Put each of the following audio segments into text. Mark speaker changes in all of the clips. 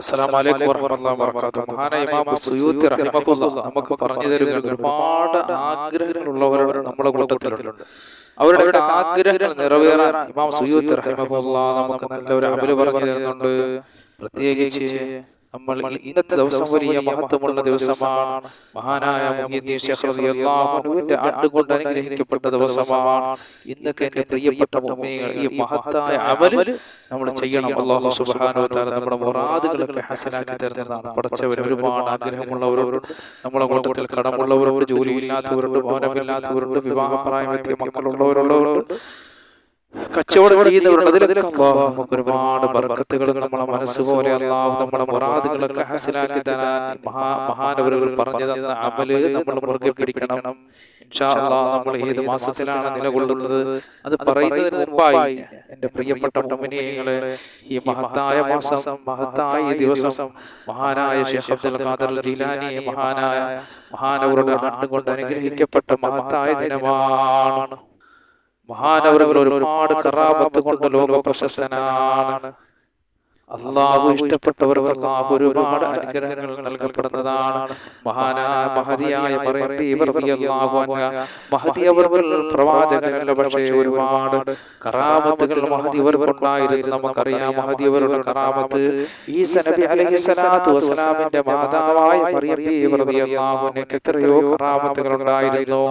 Speaker 1: അസ്സലാമു അലൈക്കും വറഹ്മത്തുള്ളാഹി വബറകാതുഹു. മഹാനായ ഇമാം സുയൂത്തി റഹിമഹുല്ലാ നമുക്ക് പറഞ്ഞു തരുന്ന ഒരുപാട് ആഗ്രഹങ്ങളുള്ളവർ നമ്മുടെ കൂട്ടത്തിലുണ്ട്. അവരുടെ ആഗ്രഹങ്ങൾ നിറവേറാൻ ഇമാം സുയൂത്തി റഹിമഹുല്ലാ നമുക്ക് നല്ലൊരു അമൽ പറഞ്ഞു തരുന്നുണ്ട്. പ്രത്യേകിച്ച് നമ്മൾ ഇന്നത്തെ ദിവസം വലിയ മഹത്വമുള്ള ദിവസമാണ് മഹാനായ ആണ്ടുകൊണ്ട് അനുഗ്രഹിക്കപ്പെട്ട ദിവസമാണ്. ഇന്നൊക്കെ എന്റെ പ്രിയപ്പെട്ട ഈ മഹത്തായ അമൽ നമ്മൾ ചെയ്യണം. അള്ളാഹു വ തആല നമ്മുടെ മുറാദുകളൊക്കെ ഹസനാക്കി തരുന്നതാണ്. പഠിച്ചവർ ഒരുപാട് ആഗ്രഹമുള്ളവരോട് നമ്മളെ കൂട്ടത്തിൽ കടമുള്ളവരോട് ജോലിയില്ലാത്തവരോട് ഭവനമില്ലാത്തവരോട് വിവാഹപ്രായമെത്തിയ മക്കളുള്ളവരുള്ളവരുണ്ട്. കച്ചവടം ചെയ്യുന്നവരുണ്ട് അതിലൊക്കെ അള്ളാഹു നമുക്ക് ഒരുപാട് ബർക്കത്തുകൾ നമ്മളെ അള്ളാഹു മുറാദുകളൊക്കെ തരാൻ മഹാ മഹാനവരുകൾ പറഞ്ഞു തന്ന അമൽ നമ്മൾ മുറുകെ പിടിക്കണം. നമ്മൾ ഏത് മാസത്തിലാണ് നിലകൊള്ളുന്നത്? അത് പറയുന്നതിന് മുമ്പായി പ്രിയപ്പെട്ട മുമിനിയങ്ങളെ ഈ മഹത്തായ മാസം മഹത്തായ ഈ ദിവസം മഹാനായ ഷെയ്ഖ് അബ്ദുൽ ഖാദർ ജീലാനി മഹാനായ മഹാനവരുടെ ആണ്ടുകൊണ്ട് അനുഗ്രഹിക്കപ്പെട്ട മഹത്തായ ദിനമാണ് മഹാനവറുകൾ ഒരുപാട് കറാപത്ത് കൊണ്ട് ലോക പ്രശസ്തനാണ് അള്ളാഹു ഇഷ്ടപ്പെട്ടവർക്ക് അള്ളാഹു ഒരുപാട് അനുഗ്രഹങ്ങൾ നൽകപ്പെടുന്നതാണ്. മഹാനായ മഹതിയായ മഹതി അവർ പ്രവാചകനല്ല പക്ഷേ ഒരുപാട് കറാമത്തുകൾ മഹതി അവർക്കുണ്ടായിരുന്നു നമുക്കറിയാം മഹതിയവരുടെ കറാമത്ത് ഈസ നബി അലൈഹി സലാത്തു വസ്സലാമിന്റെ മാതാവായ മറിയം എത്രയോ കറാമത്തുകൾ ഉണ്ടായിരുന്നു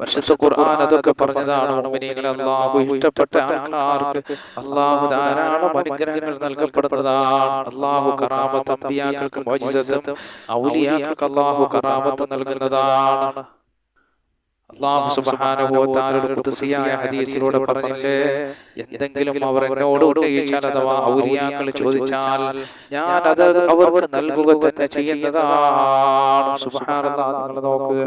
Speaker 1: പരിശുദ്ധ ഖുർആൻ അതൊക്കെ പറഞ്ഞതാണ് മുഅ്മിനീങ്ങളെ അല്ലാഹു ഇഷ്ടപ്പെട്ട ആൾക്കാർക്ക് അല്ലാഹു ധാരാളം അനുഗ്രഹങ്ങൾ നൽകപ്പെടുന്നതാണ്. അല്ലാഹു കറാമത്ത് അമ്പിയാക്കൾക്ക് മുഅ്ജിസത്തും ഔലിയാക്കൾക്ക് അല്ലാഹു കറാമത്ത് നൽകുന്നതാണ്. അള്ളാഹു തആലയുടെ ഖുദ്സിയായ ഹദീസിലൂടെ പറഞ്ഞില്ലേ എന്തെങ്കിലും അവർ എന്നോട് ഉന്നയിച്ചാൽ അഥവാ ഔരിയാക്കൾ ചോദിച്ചാൽ ഞാൻ അത് അവർക്ക് നൽകുക തന്നെ ചെയ്യുന്നതാണ്. നിങ്ങൾ നോക്ക്.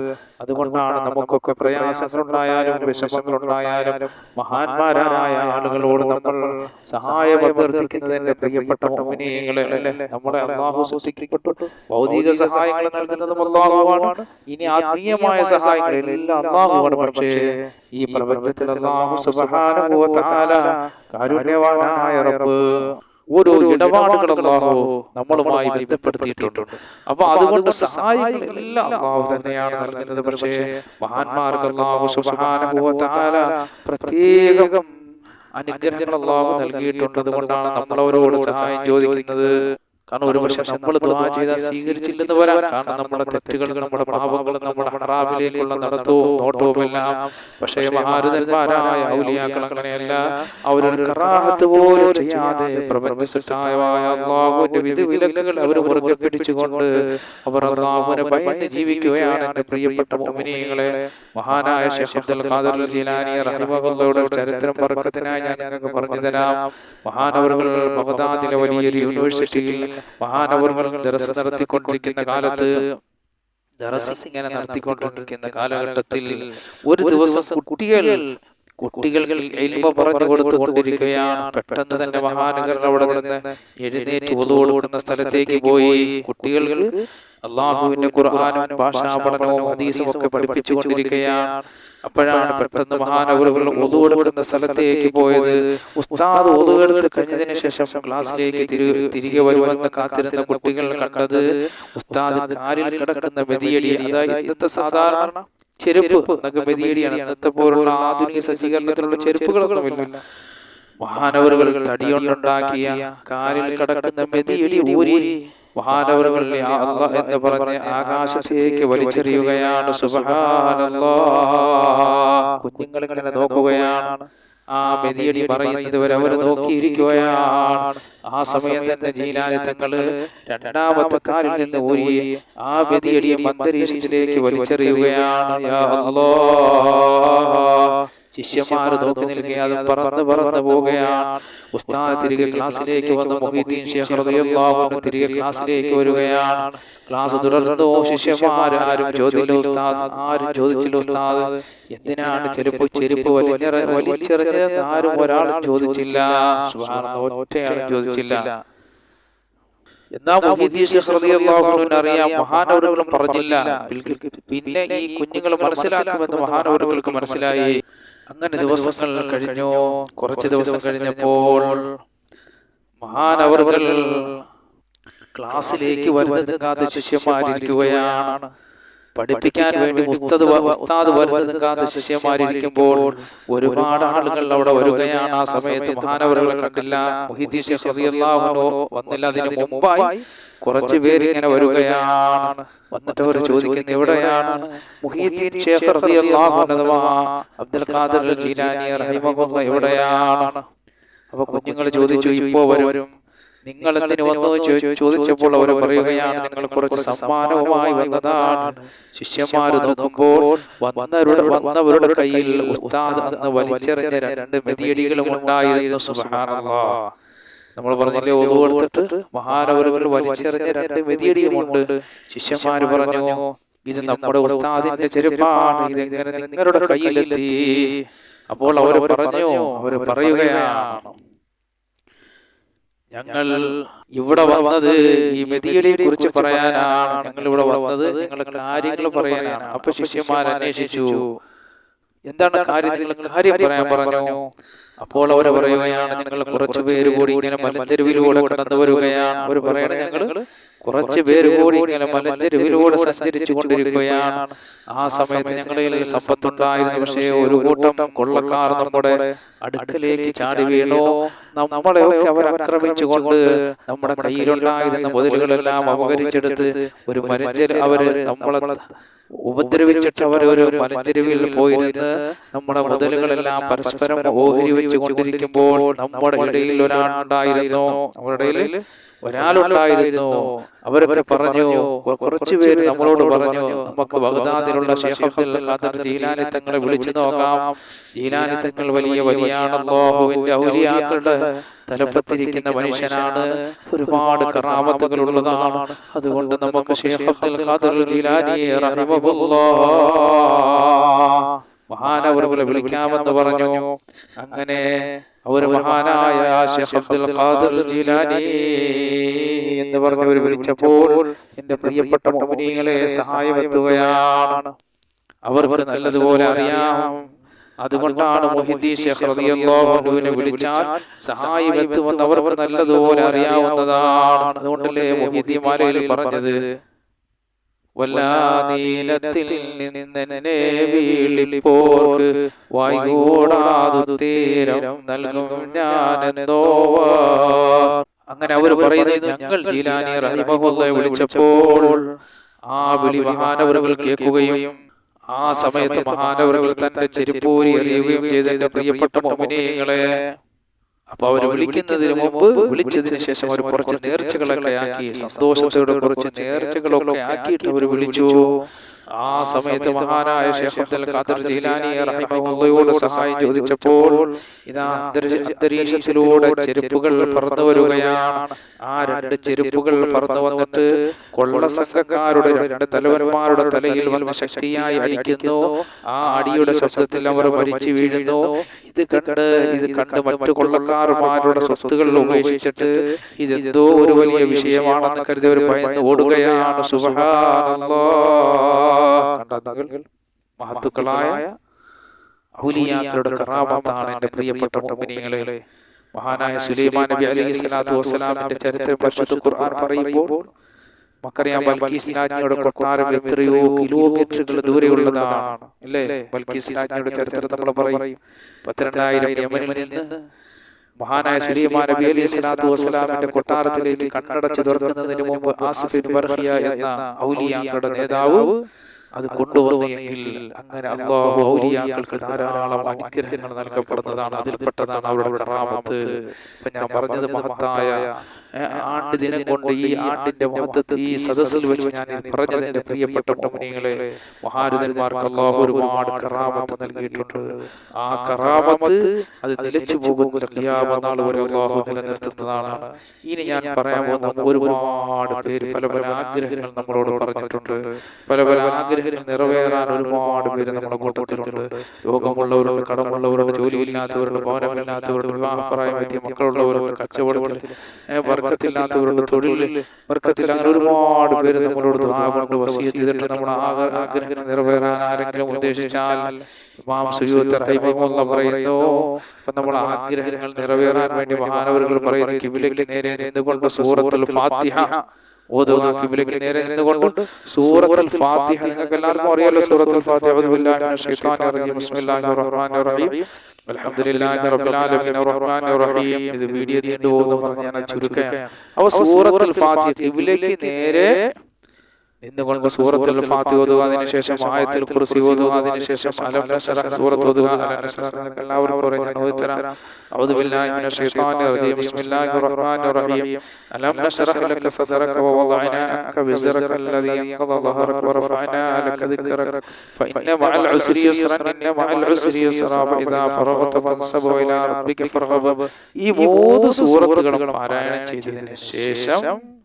Speaker 1: അതുകൊണ്ടാണ് നമുക്കൊക്കെ പ്രയാസങ്ങളുണ്ടായാലും വിഷമങ്ങളുണ്ടായാലും മഹാന്മാരായ ആളുകളോട് നമ്മൾ സഹായം അഭ്യർത്ഥിക്കുന്നതിന്റെ പ്രിയപ്പെട്ട മുഅ്മിനീങ്ങളെ നമ്മുടെ അള്ളാഹു സൃഷ്ടിക്കപ്പെട്ടു ഭൗതിക സഹായങ്ങൾ നൽകുന്നതും അള്ളാഹുവാണ്. ഇനി ആത്മീയമായ സഹായങ്ങൾ എല്ലാം അള്ളാഹുവാണ് പക്ഷേ ഈ പ്രപഞ്ചത്തിൽ അള്ളാഹു സുബ്ഹാനഹു തആല കാരുണ്യവാനായ റബ്ബ്. ഓരോ ഇടപാടുകൾ അള്ളാഹു നമ്മളുമായി ബന്ധപ്പെടുത്തിയിട്ടുണ്ട്. അപ്പൊ അതുകൊണ്ട് സഹായങ്ങൾ എല്ലാം അള്ളാഹു തന്നെയാണ് നൽകുന്നത്. പക്ഷേ മഹാന്മാർക്ക് അള്ളാഹു സുബ്ഹാനഹു തആല പ്രത്യേകം അനുഗ്രഹങ്ങൾ അള്ളാഹു നൽകിയിട്ടുണ്ട്. അതുകൊണ്ടാണ് നമ്മൾ അവരോട് സഹായം ചോദിക്കുന്നത്. കാരണം ഒരു പക്ഷെ നമ്മൾ ദ്വാ ചെയ്താൽ സ്വീകരിച്ചില്ലെന്ന് വരാം. കാരണം നമ്മുടെ തെറ്റുകൾ നമ്മുടെ പാപങ്ങളും നമ്മുടെ ഹറാബിലേക്കുള്ള നടത്തവും നോട്ടവും എല്ലാം പക്ഷേ മഹാരുതന്മാരായ ഔലിയാക്കൾ അങ്ങനെയല്ല അവരൊരു കറാഹത്ത് പോലും ചെയ്യാതെ അള്ളാഹുവിന്റെ വിധി വിലക്കുകൾ അവർ മുറുകെ പിടിച്ചുകൊണ്ട് അവർ അള്ളാഹുവിനെ ഭയന്ന് ജീവിക്കുകയാണ് എന്റെ പ്രിയപ്പെട്ട മോമിനികളെ മഹാനായ അബ്ദുൽ ഖാദർ ജീലാനി റഹിമഹുള്ളയുടെ ചരിത്രം പറക്കത്തിനായി ഞാൻ നിങ്ങൾക്ക് പറഞ്ഞു തരാം. മഹാനവറുകൾ ബഗ്ദാദിലെ വലിയൊരു യൂണിവേഴ്സിറ്റിയിൽ മഹാനവറുകൾ ദർസ് നടത്തിക്കൊണ്ടിരിക്കുന്ന കാലത്ത് ഇങ്ങനെ നടത്തിക്കൊണ്ടിരിക്കുന്ന കാലഘട്ടത്തിൽ ഒരു ദിവസം കുട്ടികൾ കുട്ടികൾക്ക് എൽമ പറഞ്ഞു കൊടുത്തുകൊണ്ടിരിക്കുകയാണ്. പെട്ടെന്ന് തന്നെ മഹാനഗർ അവിടെ നിന്ന് എഴുന്നേറ്റ് ഒതു കൊടുക്കുന്ന സ്ഥലത്തേക്ക് പോയി കുട്ടികൾക്ക് അള്ളാഹുവിന്റെ ഖുർആാനും ഭാഷാ പഠനവും ഹദീസും ഒക്കെ പഠിപ്പിച്ചുകൊണ്ടിരിക്കുകയാണ്. അപ്പോഴാണ് പെട്ടെന്ന് മഹാനവറുകൾ ഒതു കൊടുക്കുന്ന സ്ഥലത്തേക്ക് പോയത്. ഉസ്താദ് ഒതുവെടുത്ത് കഴിഞ്ഞതിന് ശേഷം ക്ലാസ്സിലേക്ക് തിരികെ വരുമെന്ന് കാത്തിരുന്ന കുട്ടികൾ കണ്ടത് ഉസ്താദ് കാലിൽ കിടക്കുന്ന വെതിയടി അതായത് ഇന്നത്തെ സാധാരണ ചെരുപ്പ് എന്നൊക്കെ വെതിയടിയാണ് ഇന്നത്തെ പോലുള്ള ആധുനിക സജ്ജീകരണത്തിലുള്ള ചെരുപ്പുകളൊന്നുമില്ല. മഹാനവറുകൾ തടിയൊണ്ടുണ്ടാക്കിയ കാലിൽ കിടക്കുന്ന വെതിയടി ഊരി മഹാനവറുകൾ എന്ന് പറഞ്ഞ് ആകാശത്തേക്ക് വലിച്ചെറിയുകയാണ്. കുഞ്ഞുങ്ങൾ ഇങ്ങനെ നോക്കുകയാണ്. ആ മെതിയടി പറയുന്നത് വരെ അവർ നോക്കിയിരിക്കുകയാണ്. ആ സമയം തന്നെ ജീലാനി തങ്ങൾ രണ്ടാമത്തെ കാലിൽ നിന്ന് ഊരി ആ മെതിയടിയെ അന്തരീക്ഷത്തിലേക്ക് വലിച്ചെറിയുകയാണ്. ശിഷ്യന്മാർ നോക്കി നിൽക്കുകയാണ് പറന്ന് പറന്ന് പോവുകയാണ് ഉസ്താദ് തിരികെ ക്ലാസ്സിലേക്ക് വന്ന് മൊഹീദ്ദീൻ ഷേഖ് റളിയല്ലാഹു അൻഹു തിരികെ ക്ലാസ്സിലേക്ക് വരികയാണ്. ക്ലാസ് തുടർന്നു ശിഷ്യന്മാർ ആരും ചോദിച്ചില്ല ഉസ്താദ്. ആരും ചോദിച്ചില്ല ഉസ്താദ്. എന്തിനാണ് ചെരുപ്പ് ചെരുപ്പ് വലിഞ്ഞ വലിച്ചെറിഞ്ഞത് ആരും ഒരാൾ ചോദിച്ചില്ല. ഒറ്റയാളും ചോദിച്ചില്ല. എന്നാ അറിയാം മഹാനവറുകളും പറഞ്ഞില്ല. പിന്നെ ഈ കുഞ്ഞുങ്ങൾ മനസ്സിലാക്കുമെന്ന് മഹാനവറുകൾക്ക് മനസ്സിലായി അങ്ങനെ ദിവസങ്ങൾ കഴിഞ്ഞു. കുറച്ച് ദിവസം കഴിഞ്ഞപ്പോൾ മഹാനവറുകൾ ക്ലാസ്സിലേക്ക് വരുന്നത് കാത്ത് ശിഷ്യന്മാരിരിക്കുകയാണ് പഠിപ്പിക്കാൻ വേണ്ടി ഉസ്താദ് ഉസ്താദ് വരുന്നതും കാത്ത് ശിഷ്യന്മാരിരിക്കുമ്പോൾ ഒരുപാട് ആളുകൾ അവിടെ വരികയാണ്. ആ സമയത്ത് മഹാനവറുകളെ കണ്ടില്ല. മുഹിദ്ദീൻ ഷെയ്ഖ് റളിയല്ലാഹു വന്നില്ല. അതിന് മുമ്പായി കുറച്ച് പേര് ഇങ്ങനെ വരികയാണ്. വന്നിട്ട് അവർ ചോദിക്കുന്നത് എവിടെയാണ് മുഹീദ്ദീൻ ഷെയ്ഖ് റളിയല്ലാഹു അഥവാ അബ്ദുൽ ഖാദിർ ജീലാനി റഹിമഹുള്ള എവിടെയാണ്? അപ്പൊ കുഞ്ഞുങ്ങൾ ചോദിച്ചു ഇപ്പോ വരും. നിങ്ങൾ എന്തിനു വന്നു ചോദിച്ചപ്പോൾ അവർ പറയുകയാണ് നിങ്ങൾ കുറച്ച് സമ്മാനവുമായി വന്നതാണ്. ശിഷ്യന്മാര് നോക്കുമ്പോൾ വന്നവരുടെ വന്നവരുടെ കയ്യിൽ ഉസ്താദ് എന്ന് വലിച്ചെറിഞ്ഞ രണ്ട് മെതിയടികളും ഉണ്ടായിരുന്നു. സുബ്ഹാനല്ലാ. നമ്മൾ പറഞ്ഞില്ലേ ഒതു കൊടുത്തിട്ട് മഹാനവരവർ വലിച്ചെറിഞ്ഞ രണ്ട് മെതിയടിയുമുണ്ട് ശിഷ്യന്മാര് പറഞ്ഞു ഇത് നമ്മുടെ ഉസ്താദിന്റെ ചെരുപ്പാണ്. ഇതെങ്ങനെ നിങ്ങളുടെ കയ്യിലെത്തി? അപ്പോൾ അവർ പറഞ്ഞു അവർ പറയുകയാണ് ഞങ്ങൾ ഇവിടെ വന്നത് ഈ മെതിയടിയെ കുറിച്ച് പറയാനാണ്. ഞങ്ങൾ ഇവിടെ വന്നത് നിങ്ങളുടെ കാര്യങ്ങൾ പറയാനാണ്. അപ്പൊ ശിഷ്യന്മാർ അന്വേഷിച്ചു. എന്താണ് കാര്യം? നിങ്ങൾ കാര്യം പറയാൻ പറഞ്ഞു. അപ്പോൾ അവരെ പറയുകയാണ് ഞങ്ങൾ കുറച്ച് പേര് കൂടി ഇങ്ങനെ മലഞ്ചെരുവിലൂടെ കടന്നു വരികയാണ് അവർ പറയണ ഞങ്ങൾ കുറച്ച് പേര് കൂടി ഇങ്ങനെ മലഞ്ചെരുവിലൂടെ സഞ്ചരിച്ചു കൊണ്ടിരിക്കുകയാണ് ആ സമയത്ത് ഞങ്ങളിൽ സമ്പത്തുണ്ടായിരുന്നു. പക്ഷേ ഒരു കൂട്ടം കൊള്ളക്കാർ നമ്മുടെ അടുക്കലേക്ക് ചാടി വീണോ? നമ്മളെയൊക്കെ അവർ ആക്രമിച്ചുകൊണ്ട് നമ്മുടെ കയ്യിലുണ്ടായിരുന്ന മുതലുകളെല്ലാം അപകരിച്ചെടുത്ത് ഒരു മരഞ്ചെരു അവർ നമ്മളെ ഉപദ്രവിച്ചിട്ട് അവർ ഒരു മലഞ്ചെരുവിൽ പോയിരുന്ന് നമ്മുടെ മുതലുകളെല്ലാം പരസ്പരം ഓഹരി വെച്ച് കൊണ്ടിരിക്കുമ്പോൾ നമ്മുടെ ഇടയിൽ ഒരാളുണ്ടായിരുന്നു. അവരുടെ ഇടയിൽ ഒരാളുണ്ടായിരുന്നു. അവരൊക്കെ പറഞ്ഞു കുറച്ചു പേര് നമ്മളോട് പറഞ്ഞു നമുക്ക് ബഗ്ദാദിലുള്ള ജീലാനി തങ്ങളെ വിളിച്ചു നോക്കാം. ജീലാനി തങ്ങൾ വലിയ വലിയാണല്ലോ ഔലിയാക്കളുടെ തലപ്പത്തിരിക്കുന്ന മനുഷ്യനാണ്. ഒരുപാട് കറാമത്തുകൾ ഉള്ളതാണ് അതുകൊണ്ട് നമുക്ക് ഷേഖ് അബ്ദുൽ ഖാദർ ജീലാനി മഹാനവറുകളെ വിളിക്കാമെന്ന് പറഞ്ഞു. അങ്ങനെ അവർ മഹാനായ അബ്ദുൽ ഖാദിർ ജീലാനി എന്ന് പറഞ്ഞവർ വിളിച്ചപ്പോൾ എന്റെ പ്രിയപ്പെട്ട മോമിനികളെ സഹായമെത്തുകയാണ് അവർക്ക് നല്ലതുപോലെ അറിയാം. അതുകൊണ്ടാണ് മൊഹിദ്ദീൻ റളിയല്ലാഹു അൻഹുവിനെ വിളിച്ചാൽ സഹായമെത്തുമെന്ന് അവർ നല്ലതുപോലെ അറിയാവുന്നതാണ്. അതുകൊണ്ടല്ലേ മൊഹിദ്ദീൻ മാലയിൽ പറഞ്ഞത്? വല്ലാ നിന്നെ വീളിപ്പോർക്ക് വായികൂടാതു തീരം നൽകും ഞാനെന്നോവാർ അങ്ങനെ അവർ പറയുന്നത് ഞങ്ങൾ ജീലാനി റഹിമഹുല്ലയെ വിളിച്ചപ്പോൾ ആ വിളി മഹാനവറുകൾ കേൾക്കുകയും ആ സമയത്ത് മഹാനവറുകൾ തന്റെ ചെരുപ്പൂരി അറിയുകയും ചെയ്ത എന്റെ പ്രിയപ്പെട്ട മോമിനിയങ്ങളെ അപ്പൊ അവർ വിളിക്കുന്നതിന് മുമ്പ് വിളിച്ചതിന് ശേഷം അവർ കുറച്ച് നേർച്ചകളൊക്കെ ആക്കി സന്തോഷത്തോടെ കുറച്ച് നേർച്ചകളൊക്കെ ആക്കിയിട്ട് അവർ വിളിച്ചു. ആ സമയത്ത് മഹാനായ ഷേഖ് അബ്ദുൽ ഖാദർ ജീലാനി റഹിമഹുള്ളയോട് സഹായം ചോദിച്ചപ്പോൾ ഇതാ അന്തരീ- അന്തരീക്ഷത്തിലൂടെ ചെരുപ്പുകൾ പറന്നു വരികയാണ്. ആ രണ്ട് ചെരുപ്പുകൾ പറന്നു വന്നിട്ട് കൊള്ളസംഘക്കാരുടെ രണ്ട് തലവന്മാരുടെ തലയിൽ വന്ന് ശക്തിയായി അടിക്കുന്നു. ആ അടിയുടെ ശബ്ദത്തിൽ അവർ മരിച്ചു വീഴുന്നു. ഇത് കണ്ട് ഇത് കണ്ട് മറ്റു കൊള്ളക്കാർമാരുടെ സ്വത്തുകൾ ഉപേക്ഷിച്ചിട്ട് ഇതെന്തോ ഒരു വലിയ വിഷയമാണെന്ന് കരുതി അവർ ഭയന്ന് ഓടുകയാണ്. മഹത്തുക്കളായ ഔലിയാക്കളുടെ കറാമത്താണ് എന്റെ പ്രിയപ്പെട്ട മുഅ്മിനീങ്ങളെ മഹാനായ സുലൈമാൻ നബി അലൈഹി സ്വലാത്തു വസ്സലാമിന്റെ ചരിത്രം പരിശുദ്ധ ഖുർആൻ പറയുമ്പോൾ നമുക്കറിയാം ബൽക്കീസ് രാജ്ഞിയുടെ കൊട്ടാരം എത്രയോ കിലോമീറ്ററുകൾ ദൂരെയുള്ളതാണ്. അല്ലേ? ബൽക്കീസ് രാജ്ഞിയുടെ ചരിത്രം നമ്മൾ പറയും. പത്തിരണ്ടായിരം യമനിൽ നിന്ന് മഹാനായ സുലൈമാൻ നബി അലൈഹി സ്വലാത്തു വസ്സലാമിന്റെ കൊട്ടാരത്തിലേക്ക് കണ്ണടച്ച് തുറക്കുന്നതിന് മുമ്പ് ആസിഫ് ബർഹിയ എന്ന ഔലിയാക്കളുടെ നേതാവ് അത് കൊണ്ടുവന്നെങ്കിൽ അങ്ങനെ അള്ളാഹു ഔലിയാക്കൾക്ക് ധാരാളം അനുഗ്രഹങ്ങൾ നൽകപ്പെടുന്നതാണ്. അതിൽപ്പെട്ടതാണ് അവരുടെ റാമത്ത് ഇപ്പൊ ഞാൻ പറഞ്ഞത് മഹത്തായ ആണ്ട് ദിനം കൊണ്ട് ഈ ആണ്ടിന്റെ മഹത്വത്തിൽ ഈ സദസ്സിൽ വെച്ച് ഞാൻ പറഞ്ഞതിന്റെ പ്രിയപ്പെട്ട മുനികളെ മഹാരുതന്മാർക്ക് അള്ളാഹു ഒരുപാട് കറാമത്ത് നൽകിയിട്ടുണ്ട്. ആ കറാമത്ത് അത് നിലച്ചു പോകുന്ന ഖിയാമനാൾ വരെ അള്ളാഹു നിലനിർത്തുന്നതാണ്. ഇനി ഞാൻ പറയാൻ പോകുന്ന ഒരുപാട് പേര് പല പല ആഗ്രഹങ്ങൾ നമ്മളോട് പറഞ്ഞിട്ടുണ്ട്. പല പല ആഗ്രഹങ്ങൾ നിറവേറാൻ ഒരുപാട് പേര് നമ്മുടെ കൂട്ടത്തിലുണ്ട്. രോഗമുള്ളവരുണ്ട് കടമുള്ളവരുണ്ട് ജോലിയില്ലാത്തവരുണ്ട് ഭവനമില്ലാത്തവരുണ്ട് വിവാഹപ്രായമെത്തിയ മക്കളുള്ളവരുണ്ട് കച്ചവടത്തിൽ ഏ, വർക്കത്തില്ലാത്തവരുണ്ട് തൊഴിലിൽ വർക്കത്തിൽ അങ്ങനെ ഒരുപാട് പേര് നമ്മളോട് കൊണ്ട് വസീയത്ത് ചെയ്തിട്ട് നമ്മുടെ ആഗ്രഹങ്ങൾ നിറവേറാൻ ആരെങ്കിലും ഉദ്ദേശിച്ചാൽ ഇമാം സുയൂത്ത് റഹിമഹുല്ല പറയുന്നു അപ്പൊ നമ്മുടെ ആഗ്രഹങ്ങൾ നിറവേറാൻ വേണ്ടി മഹാനവരുകൾ പറയുന്നു കിബിലേക്ക് നേരെ നിന്നുകൊണ്ട് സൂറത്തുൽ ഫാത്തിഹ ഓതുക കിബിലേക്ക് നേരെ നിന്നുകൊണ്ട് സൂറത്തുൽ ഫാത്തിഹ നിങ്ങൾക്ക് എല്ലാവർക്കും അറിയാലോ? സൂറത്തുൽ ഫാത്തിഹ അഊദു ബില്ലാഹി മിനശ് ശൈത്വാനിർ റജീം. ബിസ്മില്ലാഹിർ റഹ്മാനിർ റഹീം. അൽഹംദുലില്ലാഹി റബ്ബിൽ ആലമീൻ. റഹ്മാനിർ റഹീം. ഇത് വീഡിയോ നീണ്ടു പോകുന്നു പറഞ്ഞ് ഞാൻ ചുരുക്കുകയാണ്. അപ്പോൾ സൂറത്തുൽ ഫാത്തിഹ കിബിലേക്ക് നേരെ എന്തുകൊണ്ട് സൂറത്തിൽ ഫാത്തി ഓതുക അതിനുശേഷം ആയത്തിൽ കുറിച്ച് ഓതുക അതിനുശേഷം സൂറത്ത് ഓതുക എല്ലാവർക്കും ശേഷം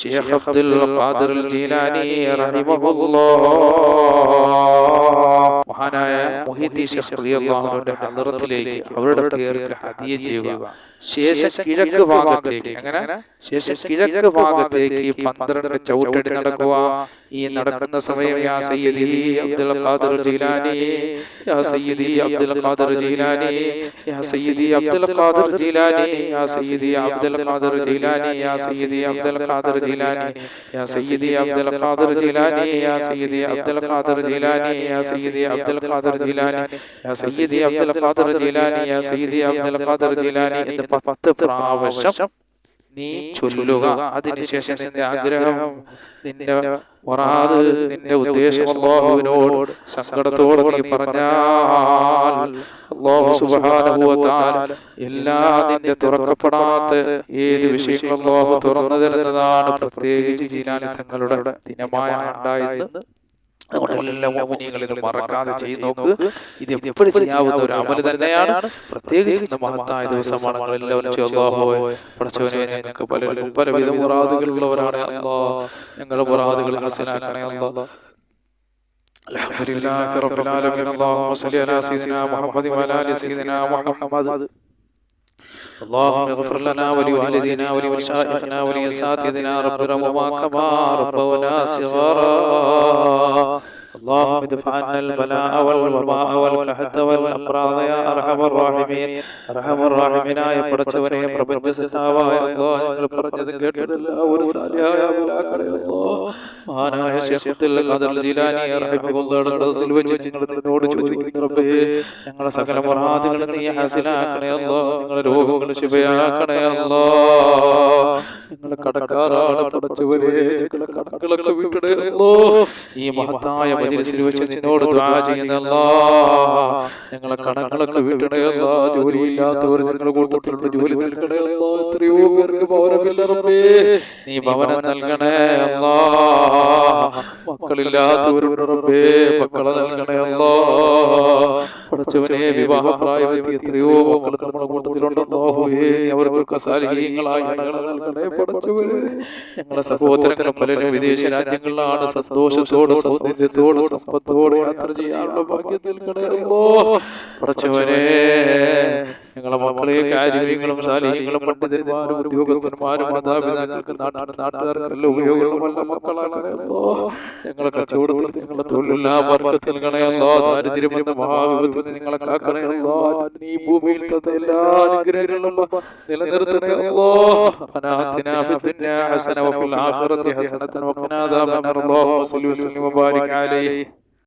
Speaker 1: ഷേഖ് അബ്ദുൽ ഖാദിർ ജീലാനി മഹാനായ മുഹിദ്ദീൻ ഷേഖ് റളിയല്ലാഹുവിന്റെ ഹദ്റത്തിലേക്ക് അവരുടെ പേർക്ക് ഹദിയ ചെയ്യുക. ശേഷം കിഴക്ക് ഭാഗത്തേക്ക് അങ്ങനെ ശേഷം കിഴക്ക് ഭാഗത്തേക്ക് പന്ത്രണ്ട് ചവിട്ടടി നടക്കുക. ഈ നടക്കുന്ന സമയം യാ സയ്യിദി അബ്ദുൽ ഖാദിർ ജീലാനി യാ സയ്യിദി അബ്ദുൽ ഖാദിർ ജീലാനി യാ സയ്യിദി അബ്ദുൽ ഖാദിർ ജീലാനി യാ സയ്യിദി അബ്ദുൽ ഖാദിർ ജീലാനി യാ സയ്യിദി അബ്ദുൽ ഖാദിർ ജീലാനി യാ സയ്യിദി അബ്ദുൽ ഖാദിർ ജീലാനി യാ സയ്യിദി അബ്ദുൽ ഖാദിർ ജീലാനി യാ സയ്യിദി അബ്ദുൽ ഖാദിർ ജീലാനി യാ സയ്യിദി അബ്ദുൽ ഖാദിർ ജീലാനി യാ സയ്യിദി അബ്ദുൽ ഖാദിർ ജീലാനി എന്ന് പത്ത് പ്രാവശ്യം നീ ചൊല്ലുക അതിനുശേഷം നിന്റെ ആഗ്രഹം നിന്റെ വറാത് നിന്റെ ഉദ്ദേശം അള്ളാഹുവിനോട് സങ്കടത്തോടെ നീ പറഞ്ഞാൽ അള്ളാഹു എല്ലാ നിന്റെ തുറക്കപ്പെടാത്ത ഏത് വിഷയങ്ങളും അള്ളാഹു തുറന്നു തരുന്നതാണ് പ്രത്യേകിച്ച് ജീലാനി തങ്ങളുടെ ദിനമായ അതുകൊണ്ട് എല്ലാ മോമിനികളും ഇത് മറക്കാതെ ചെയ്ത് നോക്ക് ഇത് എപ്പോഴും ചെയ്യാവുന്ന ഒരു അമല് തന്നെയാണ് പ്രത്യേകിച്ച് ഇന്ന് മഹത്തായ ദിവസമാണ് നിങ്ങൾ എല്ലാവരും അല്ലാഹുവേ പടച്ചവനെ ഞങ്ങൾക്ക് പലരും പലവിധ മുറാദുകളുള്ളവരാണ് അല്ലാ ഞങ്ങളുടെ മുറാദുകൾ ഹസനാക്കണേ അല്ലാ الحمد لله رب العالمين اللهم صل على سيدنا محمد وعلى ال سيدنا محمد اللهم اغفر لنا ولوالدينا ولمشايخنا ولأساتذتنا رب رحمهما كما ربونا صغارا. اللهم ادفع عنا البلاء والوباء والقحط والامراض يا ارحم الراحمين ارحم الراحمين ആയ പടച്ചവനെ പ്രപഞ്ച സത്താവായ അല്ലാഹ് ഞങ്ങൾ പറഞ്ഞത് കേട്ടതല്ല ഒരു സാലിഹായ അമലാക്കണേ അല്ലാഹ് മഹാനായ ശൈഖ് അബ്ദുൽ ഖാദർ ജീലാനി റഹിമഹുള്ളാഹുടെ സദസ്സിൽ വെച്ച് ഞങ്ങൾ നിന്നോട് ചോദിക്കുന്നു റബ്ബേ ഞങ്ങളുടെ സകല മുറാദുകളും നീ ഹാസിലാക്കണേ അല്ലാഹ് ഞങ്ങളുടെ രോഗങ്ങൾ ശിവയാക്കണേ അല്ലാഹ് ഞങ്ങളെ കടക്കാരാണ് പടച്ചവനെ ഞങ്ങളെ കടങ്ങളൊക്കെ വിട്ടണേ അല്ലാഹ് ഈ മഹത്തായ മജ്ലിസിൽ വെച്ച് നിന്നോട് ദുആ ചെയ്യുന്ന അല്ലാഹ് ഞങ്ങളെ കടങ്ങളൊക്കെ വിട്ടണേ അല്ലാഹ് ജോലിയില്ലാത്തവർ ഞങ്ങളുടെ കൂട്ടത്തിലുള്ള ജോലി നൽകണയല്ലോ എത്രയോ പേർക്ക് ഭവനമില്ല റബ്ബേ. നീ ഭവനം നൽകണേ അല്ലോ. മക്കളില്ലാത്തവരുടെ റബ്ബേ. മക്കളെ നൽകണേ പഠിച്ചവനെ വിവാഹ പ്രായമെത്തി എത്രയോ മക്കൾ നമ്മുടെ കൂട്ടത്തിലുണ്ടോഹുവേ അവർക്കൊക്കെ സാലിഹീങ്ങളായ പഠിച്ചവര് ഞങ്ങളുടെ സഹോദരങ്ങളെ പലരും വിദേശ രാജ്യങ്ങളിലാണ് സന്തോഷത്തോട് സൗന്ദര്യത്തോട് സമ്പത്തോട് യാത്ര ചെയ്യാനുള്ള ഭാഗ്യത്തിൽ കടയോ പഠിച്ചവനെ മക്കളെ കാര്യങ്ങളും ശാലീയങ്ങളും പണ്ഡിതന്മാരും ഉദ്യോഗസ്ഥന്മാരും മാതാപിതാക്കൾക്ക് നാട്ടുകാർക്കെല്ലാം ഉപയോഗമുള്ള മക്കളാണ് ഞങ്ങളെ കച്ചവടത്തിൽ ഞങ്ങളെ തൊഴിലില്ലാ വർഗത്തിൽ നിങ്ങളെയല്ലോ ദാരിദ്ര്യമെന്ന മഹാവിപത്തിൽ നിങ്ങളെ കാക്കണയല്ലോ നീ ഭൂമിയിൽ തന്ന എല്ലാ അനുഗ്രഹങ്ങളും നിലനിർത്തണയല്ലോ ഹസന വഫിൽ ആഖിറതി ഹസനതൻ അല്ലാഹു അലൈഹി.